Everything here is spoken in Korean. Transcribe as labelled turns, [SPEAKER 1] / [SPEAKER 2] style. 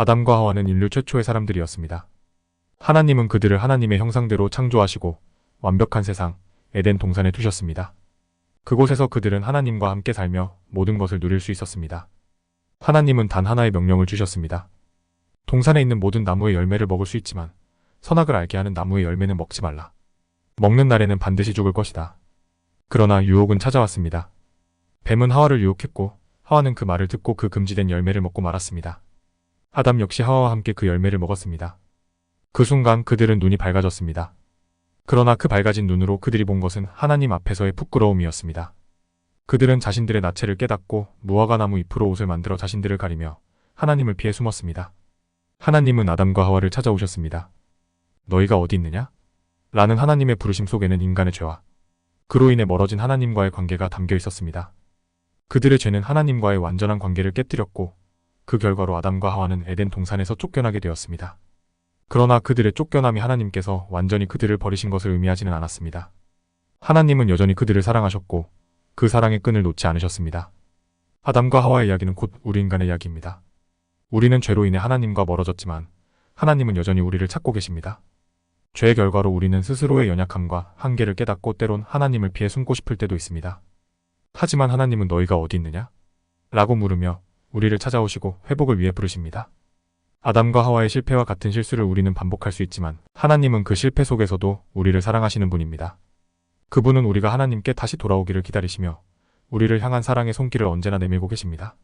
[SPEAKER 1] 아담과 하와는 인류 최초의 사람들이었습니다. 하나님은 그들을 하나님의 형상대로 창조하시고 완벽한 세상, 에덴 동산에 두셨습니다. 그곳에서 그들은 하나님과 함께 살며 모든 것을 누릴 수 있었습니다. 하나님은 단 하나의 명령을 주셨습니다. 동산에 있는 모든 나무의 열매를 먹을 수 있지만 선악을 알게 하는 나무의 열매는 먹지 말라. 먹는 날에는 반드시 죽을 것이다. 그러나 유혹은 찾아왔습니다. 뱀은 하와를 유혹했고 하와는 그 말을 듣고 그 금지된 열매를 먹고 말았습니다. 아담 역시 하와와 함께 그 열매를 먹었습니다. 그 순간 그들은 눈이 밝아졌습니다. 그러나 그 밝아진 눈으로 그들이 본 것은 하나님 앞에서의 부끄러움이었습니다. 그들은 자신들의 나체를 깨닫고 무화과 나무 잎으로 옷을 만들어 자신들을 가리며 하나님을 피해 숨었습니다. 하나님은 아담과 하와를 찾아오셨습니다. 너희가 어디 있느냐? 라는 하나님의 부르심 속에는 인간의 죄와 그로 인해 멀어진 하나님과의 관계가 담겨 있었습니다. 그들의 죄는 하나님과의 완전한 관계를 깨뜨렸고 그 결과로 아담과 하와는 에덴 동산에서 쫓겨나게 되었습니다. 그러나 그들의 쫓겨남이 하나님께서 완전히 그들을 버리신 것을 의미하지는 않았습니다. 하나님은 여전히 그들을 사랑하셨고 그 사랑의 끈을 놓지 않으셨습니다. 아담과 하와의 이야기는 곧 우리 인간의 이야기입니다. 우리는 죄로 인해 하나님과 멀어졌지만 하나님은 여전히 우리를 찾고 계십니다. 죄의 결과로 우리는 스스로의 연약함과 한계를 깨닫고 때론 하나님을 피해 숨고 싶을 때도 있습니다. 하지만 하나님은 너희가 어디 있느냐? 라고 물으며 우리를 찾아오시고 회복을 위해 부르십니다. 아담과 하와의 실패와 같은 실수를 우리는 반복할 수 있지만 하나님은 그 실패 속에서도 우리를 사랑하시는 분입니다. 그분은 우리가 하나님께 다시 돌아오기를 기다리시며 우리를 향한 사랑의 손길을 언제나 내밀고 계십니다.